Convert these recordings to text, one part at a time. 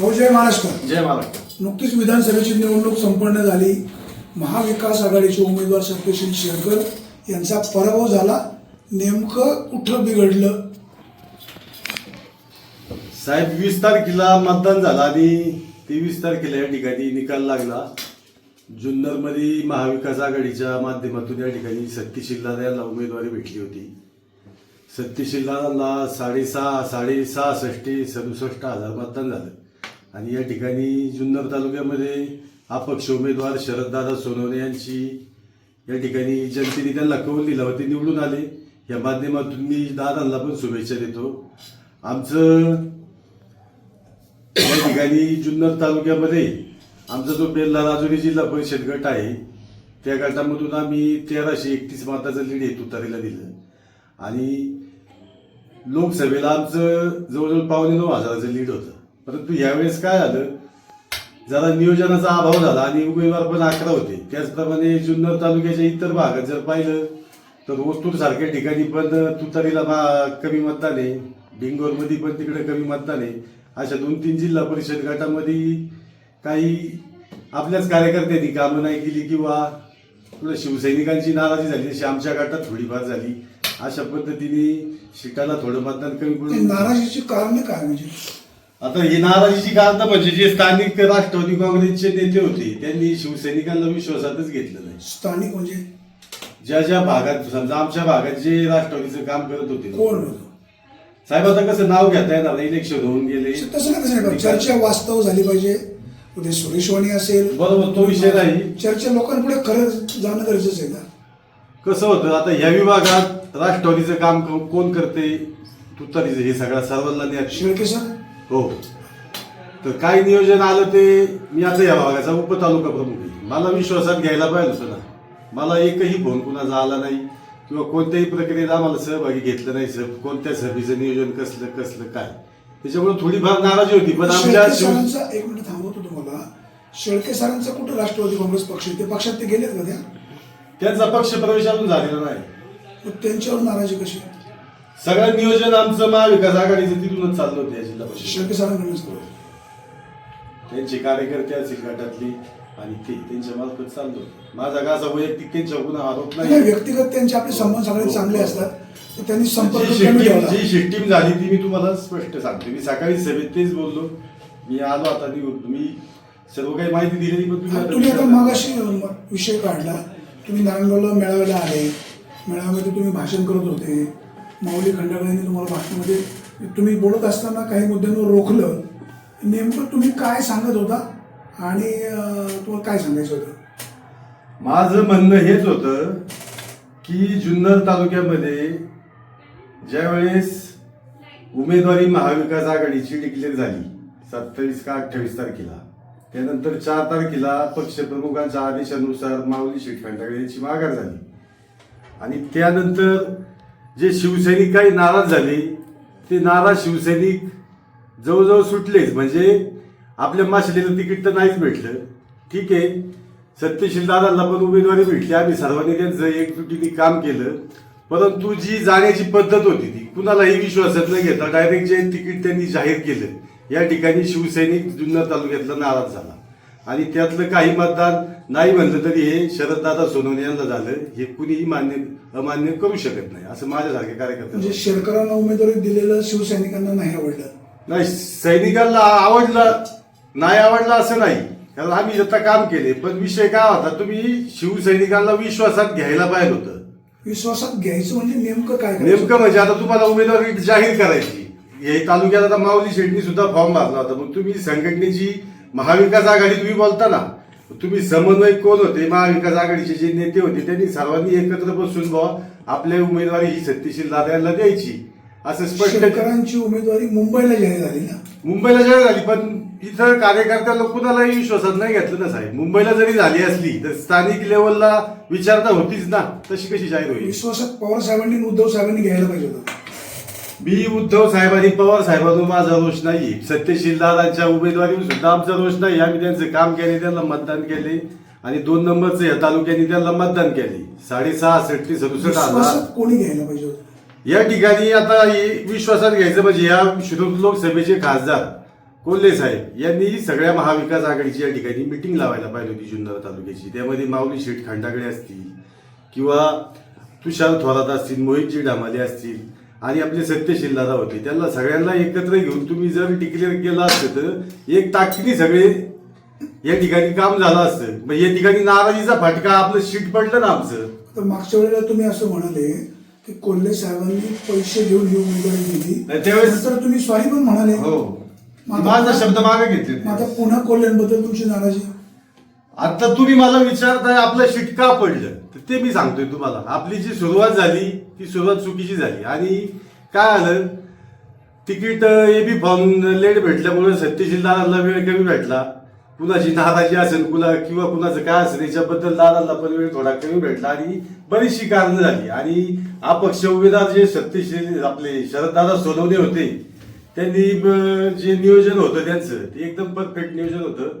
भाऊ जय महाराष्ट्र. जय महाराष्ट्र. नुकतीच विधानसभेची निवडणूक संपन्न झाली. महाविकास आघाडीचे उमेदवार सत्यशील शेरकर यांचा पराभव झाला. नेमकं कुठं बिघडलं? साहेब वीस तारखेला मतदान झालं आणि तेवीस तारखेला या ठिकाणी निकाल लागला. जुन्नरमध्ये महाविकास आघाडीच्या माध्यमातून या ठिकाणी सत्यशील दादा यांना उमेदवारी भेटली होती. सत्यशील दादांना साडेसहा साडे सहासष्टी सदुसष्ट हजार मतदान झालं. आणि या ठिकाणी जुन्नर तालुक्यामध्ये अपक्ष उमेदवार शरददादा सोनवणे यांची या ठिकाणी जनतेने त्यांना कौल दिला व ते निवडून आले. या माध्यमातून मी दादांना पण शुभेच्छा देतो. आमचं या ठिकाणी जुन्नर तालुक्यामध्ये आमचा जो बेल्ला राजुरी जिल्हा परिषद गट आहे त्या गटामधून आम्ही तेराशे एकतीस मताचं लीड हे तुतारीला दिलं. आणि लोकसभेला आमचं जवळजवळ पावणे नऊ हजाराचं लीड होतं. परंतु यावेळेस काय झालं? जरा नियोजनाचा अभाव झाला आणि उमेदवार पण अकरा होते. त्याचप्रमाणे जुन्नर तालुक्याच्या इतर भागात जर पाहिलं तर ओस्तूर सारख्या ठिकाणी पण तुतारीला मा- कमी मतदान आहे. भिंगोरमध्ये पण तिकडे कमी मतदान आहे. अशा दोन तीन जिल्हा परिषद गटामध्ये काही आपल्याच कार्यकर्त्यांनी कामं नाही केली किंवा तुला शिवसैनिकांची नाराजी झाली जशी आमच्या गटात थोडीफार झाली. अशा पद्धतीने शिटाला थोडं मतदान कमी पडून नाराजीची कारण काय म्हणजे? आता ही नाराजीची कारण म्हणजे जे स्थानिक राष्ट्रवादी काँग्रेसचे नेते होते त्यांनी शिवसैनिकांना विश्वासातच घेतलं नाही. स्थानिक म्हणजे? ज्या ज्या भागात समजा आमच्या भागात जे राष्ट्रवादीचं काम करत होते. कोण साहेब आता कसं नाव घेता येणार इलेक्शन होऊन गेले. तसं नाही तसं नाही चर्चा वास्तव झाली पाहिजे. उद्या सुरेशवाणी असेल. बरोबर तो विषय नाही. चर्चा लोकांपुढे खरं जाणं गरजेचं आहे ना. कसं होतं आता ह्या विभागात राष्ट्रवादीचं काम को- कोण करते? तुतारीचं हे सगळ्या सर्वांना ज्ञात शेळके सर हो. तर काय नियोजन आलं ते मी आता या भागाचा उपतालुका प्रमुख आहे. मला विश्वासात घ्यायला पाहिजे होतं ना. मला एकही फोन कुणाचा आला नाही किंवा कोणत्याही प्रक्रियेला आम्हाला सहभागी घेतलं नाही सर. कोणत्या सभेचं नियोजन कसलं कसलं काय? त्याच्यामुळे थोडीफार नाराजी होती पण आमच्या सरांचा एक मिनिट थांबवतो तुम्हाला. शेळके सरांचा कुठं राष्ट्रवादी काँग्रेस पक्ष आहे? ते पक्षात ते गेलेत का त्या? त्यांचा पक्ष प्रवेश अजून झालेला नाही. मग त्यांच्यावर नाराजी कशी? सगळं नियोजन आमचं महाविकास आघाडीचं तिथूनच चाललं होतं या जिल्हा परिषद त्यांचे कार्यकर्ते असतील गटातली आणि ते त्यांच्या मार्फत चाललो होतं. माझा का असा वैयक्तिक त्यांच्यावर कुणा आरोप नाही, व्यक्तिगत त्यांचे आपले संबंध सगळे चांगले असतात. तर त्यांनी संपर्क जी कमी शिट्टीम ठेवला. जी शिट्टीम झाली ती मी तुम्हाला स्पष्ट सांगतो. मी सकाळी सभेत तेच बोललो. मी आलो आता निघून. तुम्ही सर्व काही माहिती दिलेली पण तुम्ही आता तुम्ही आता विचारता. मागाशी अ, विषय काढला. तुम्ही नारायणगावला मेळाव्याला आले. मेळाव्यामध्ये तुम्ही भाषण करत होते. माऊली खंडागळ्यांनी तुम्हाला भाषणामध्ये तुम्ही बोलत असताना काही मुद्द्यांवर रोखलं. नेमकं तुम्ही काय सांगत होता आणि तुम्हाला काय सांगायचं होतं? माझं म्हणणं हेच होतं की जुन्नर तालुक्यामध्ये ज्यावेळेस उमेदवारी महाविकास आघाडीची डिक्लेअर झाली सत्तावीस का अठ्ठावीस तारखेला त्यानंतर चार तारखेला पक्षप्रमुखांच्या आदेशानुसार माऊली शेठ यांची माघार झाली. आणि त्यानंतर जे शिवसैनिक काही नाराज झाले ते नाराज शिवसैनिक जवळजवळ सुटलेच. म्हणजे आपल्या माशलेलं तिकीट तर नाहीच भेटलं. ठीक आहे. सत्यशील दादाला पण उमेदवारी भेटली. आम्ही सर्वांनी त्यांचं एकजुटीने काम केलं. परंतु जी जाण्याची पद्धत होती ती कुणालाही विश्वासात न घेता डायरेक्ट जे तिकीट त्यांनी जाहीर केलं या ठिकाणी शिवसैनिक जुन्नर तालुक्यातला नाराज झाला. आणि त्यातलं काही मतदान नाही म्हणलं तरी हे शरददादा सोनवणे यांना झालं हे कुणीही मान्य अमान्य करू शकत नाही असं माझ्यासारखे कार्यकर्ते म्हणजे शेरकरांना उमेदवारी दिलेलं शिवसैनिकांना नाही आवडलं. नाही सैनिकांना आवडलं नाही आवडलं असं नाही. कारण आम्ही आता काम केले पण विषय काय होता तुम्ही शिवसैनिकांना विश्वासात घ्यायला पाहिजे होतं. विश्वासात घ्यायचं म्हणजे नेमकं काय करायचं? नेमकं म्हणजे आता तुम्हाला उमेदवारी जाहीर करायची. हे तालुक्यात आता माऊली शेटणी सुद्धा फॉर्म भरला होता मग तुम्ही संघटनेची महाविकास आघाडी तुम्ही बोलता ना तुम्ही समन्वयक कोण होते? महाविकास आघाडीचे जे नेते होते त्यांनी सर्वांनी एकत्र बसून बुवा आपल्या उमेदवारी ही सत्यशील दादा द्यायची. असं स्पष्ट शेरकरांची उमेदवारी मुंबईला जाहीर झाली ना? मुंबईला जाहीर झाली पण इथं कार्यकर्त्याला कुणालाही विश्वासात नाही घेतलं ना साहेब. मुंबईला जरी झाली असली तर स्थानिक लेवलला विचारता होतीच ना तशी कशी जाहीर होईल? विश्वासात पवार साहेबांनी उद्धव साहेबांनी घ्यायला पाहिजे होतं. मी उद्धव साहेबांनी पवार साहेबांवर माझा रोष नाही सत्यशील दादांच्या उमेदवारीवर सुद्धा आमचा रोष नाही आम्ही त्यांचं काम केले त्यांना मतदान केले आणि दोन नंबरचे या तालुक्यांनी त्यांना मतदान केले. साडेसहा सष्टी सदुसष्ट हजार. विश्वासात कोणी घ्यायला पाहिजे या ठिकाणी आता विश्वासात घ्यायचं म्हणजे या शिरूर लोकसभेचे खासदार कोल्हे साहेब यांनी सगळ्या महाविकास आघाडीची या ठिकाणी मिटिंग लावायला पाहिजे होती जुन्नर तालुक्याची. त्यामध्ये माऊली शेठ खंडाकडे असतील किंवा तुषार थोरात असतील मोहितजी डामाले असतील आणि आपले सत्यशील दादा होते. त्यांना सगळ्यांना एकत्र घेऊन तुम्ही जर डिक्लेअर केलं असतं तर एक ताकदीने सगळे या ठिकाणी काम झालं असतं. मग या ठिकाणी नाराजीचा फटका आपलं शीट पडलं ना आमचं. तर मागच्या वेळेला तुम्ही असं म्हणाले की कोल्हे साहेबांनी पैसे घेऊन ही उमेदवारी दिली. त्यावेळेस- नंतर तुम्ही सॉरी पण म्हणाले. हो. माझा शब्द मागे घेतले मग आता पुन्हा कोल्ह्यांबद्दल तुमची नाराजी. आता तुम्ही मला विचारताय आपलं शीट का पडलं? तर ते मी सांगतोय तुम्हाला. आपली जी सुरुवात झाली ती सुरुवात चुकीची झाली. आणि काय आलं तिकीट बी फॉर्म लेट भेटल्यामुळे सत्यशील दादाला वेळ कमी भेटला. कुणाची नाराजी असेल कुणा किंवा कुणाचं काय असेल याच्याबद्दल दादाला पण वेळ थोडा कमी भेटला आणि बरीचशी कारणं झाली. आणि अपक्ष उमेदवार जे सत्यशील आपले शरददादा सोनवणे होते त्यांनी जे नियोजन होतं त्यांचं ते एकदम परफेक्ट नियोजन होतं.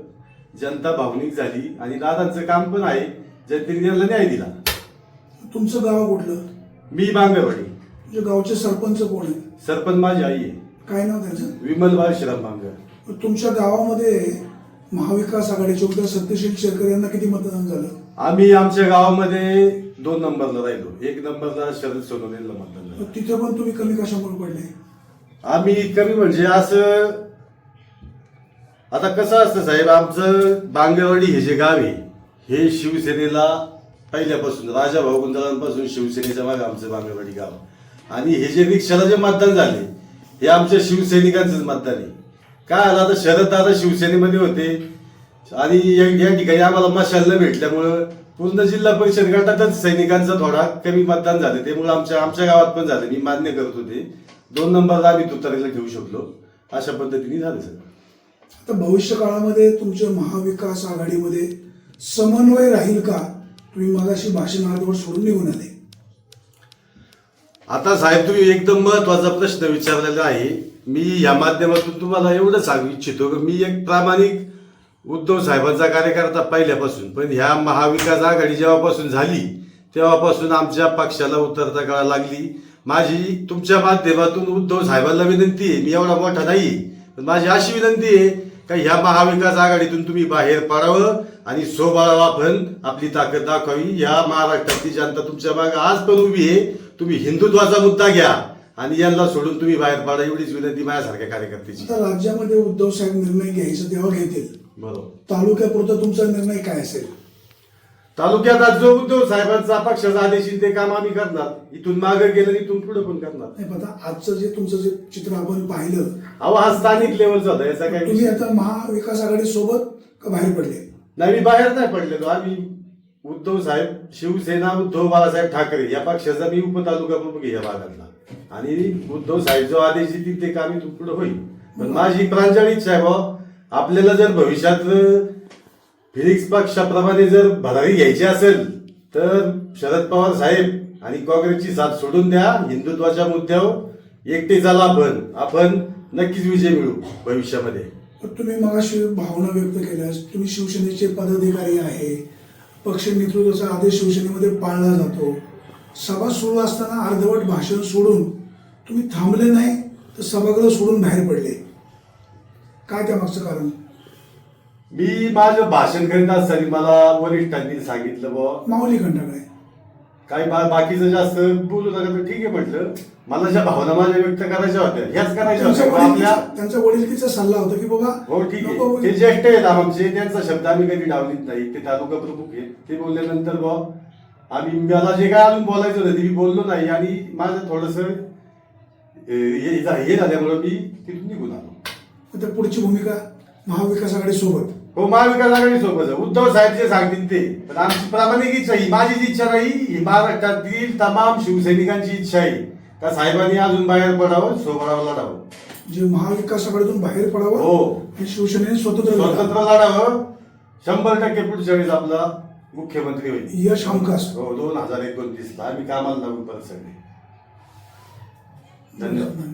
जनता भावनिक झाली आणि दादांचं काम पण आहे. त्यांना न्याय दिला. तुमचं गाव कुठलं? मी बांगरवाडी. तुमच्या गावचे सरपंच कोण आहे? सरपंच माझी आई आहे. काय नाव त्याचं? विमल श्रीराम बांगर. तुमच्या गावामध्ये महाविकास आघाडीचे उद्या सत्यशील शेरकर यांना किती मतदान झालं? आम्ही आमच्या गावामध्ये दोन नंबरला राहिलो. एक नंबरला शरद सोनवणेला मतदान झालं. तिथे पण तुम्ही कमी कशामुळे पडले? आम्ही कमी म्हणजे असं आता कसं असतं साहेब आमचं बांगरवाडी हे जे गाव आहे हे शिवसेनेला पहिल्यापासून राजा भाऊ गुंजाळांपासून शिवसेनेच्या मागे आमचं बांगरवाडी गाव. आणि हे जे रिक्षाला जे मतदान झाले हे आमच्या शिवसैनिकांचंच मतदान आहे. काय आलं आता? शरद दादा शिवसेनेमध्ये होते. आणि या या ठिकाणी आम्हाला मशाल भेटल्यामुळं पूर्ण जिल्हा परिषद गटातच सैनिकांचं थोडा कमी मतदान झालं. त्यामुळे आमच्या आमच्या गावात पण झालं. मी मान्य करत होते. दोन नंबरला आम्ही तुतारीला घेऊ शकलो. अशा पद्धतीने झालं सर आता भविष्य काळामध्ये तुमच्या महाविकास आघाडीमध्ये समन्वय राहील का? तुम्ही मगाशी भाषण अर्धवट सोडून निघून आले. आता साहेब तुम्ही एकदम महत्त्वाचा प्रश्न विचारलेला आहे. मी या माध्यमातून तुम्हाला एवढं सांगू इच्छितो की मी एक प्रामाणिक उद्धव साहेबांचा कार्यकर्ता पहिल्यापासून पण ह्या महाविकास आघाडी जेव्हापासून झाली तेव्हापासून आमच्या पक्षाला उतरता कळा लागली. माझी तुमच्या माध्यमातून उद्धव साहेबांना विनंती आहे मी एवढा मोठा नाही पण माझी अशी विनंती आहे का ह्या महाविकास आघाडीतून तुम्ही बाहेर पडावं आणि सोबाळावा पण आपली ताकद दाखवावी. ह्या महाराष्ट्रातली जनता तुमच्या मागे आज पण उभी आहे. तुम्ही हिंदुत्वाचा मुद्दा घ्या आणि यांना सोडून तुम्ही बाहेर पडा एवढीच विनंती माझ्यासारख्या कार्यकर्त्याची. आता राज्यामध्ये उद्धव साहेब निर्णय घ्यायचा तेव्हा घेतील. बरोबर. तालुक्यापुरता तुमचा निर्णय काय असेल? तालुक्यात आज जो उद्धव साहेबांचा पक्षाचा आदेश येईल ते काम आम्ही करणार. इथून मागे गेलं इथून पुढे पण करणार. नाही पण आता आजचं जे तुमचं जे चित्र आपण पाहिलं अहो हा स्थानिक लेवलचा होता याचा काय तुम्ही विषय आता महाविकास आघाडी सोबत का बाहेर पडले? नाही मी बाहेर नाही पडलेलो. आम्ही उद्धव साहेब शिवसेना उद्धव बाळासाहेब ठाकरे या पक्षाचा मी उपतालुका प्रमुख या भागातला. आणि उद्धव साहेब जो आदेश देतील ते कामी तुकडं होईल. पण माझी प्रांजळ इच्छा आहे बाबा आपल्याला जर भविष्यात फिनिक्स पक्षाप्रमाणे जर भरारी घ्यायची असेल तर शरद पवार साहेब आणि काँग्रेसची साथ सोडून द्या. हिंदुत्वाच्या मुद्द्यावर एकटे झाला आपण आपण नक्कीच विजय मिळू भविष्यामध्ये. पण तुम्ही मगाशी भावना व्यक्त केल्यास तुम्ही शिवसेनेचे पदाधिकारी आहे पक्ष नेतृत्वाचा आदेश शिवसेनेमध्ये पाळला जातो. सभा सुरू असताना अर्धवट भाषण सोडून तुम्ही थांबले नाही तर सभागृह सोडून बाहेर पडले. काय त्या मागचं कारण? मी माझं भाषण करीत असताना मला वरिष्ठांनी सांगितलं माऊली खंडाकडे काही बा- बाकीचं जास्त बोलू नका तर ठीक आहे म्हटलं. मला ज्या भावना माझ्या व्यक्त करायच्या होत्या ह्याच करायच्या होत्या. पण आपल्या वडिलकीचा त्यांचा वडिलकीचा सल्ला होता की बाबा हो ठीक नको आहे ते ज्येष्ठ आहेत आमचे त्यांचा शब्द आम्ही कधी डावलीत नाही. ते तालुका प्रमुख आहेत. ते बोलल्यानंतर बा आम्ही मला जे काय अजून बोलायचं होतं ते मी बोललो नाही. आणि माझं थोडस हे हे झाल्यामुळे मी तिथून निघून आलो. आता पुढची भूमिका महाविकास आघाडी सोबत? हो महाविकास आघाडी सोबत. उद्धव साहेब जे सांगतील ते. पण आमची प्रामाणिक इच्छा ही माझीच इच्छा नाही ही महाराष्ट्रातील तमाम शिवसैनिकांची इच्छा आहे. का साहेबांनी अजून बाहेर पडावं सोबळावर लढावं. जे महाविकास आघाडीतून बाहेर पडावं हो. आणि शिवसेनेने स्वतंत्र. स्वतंत्र लढावं. शंभर टक्के पुढच्या वेळेस आपला मुख्यमंत्री होईल. यश हमखास हो दोन हजार एकोणतीस ला आम्ही कामाला लागू परत सगळे. धन्यवाद.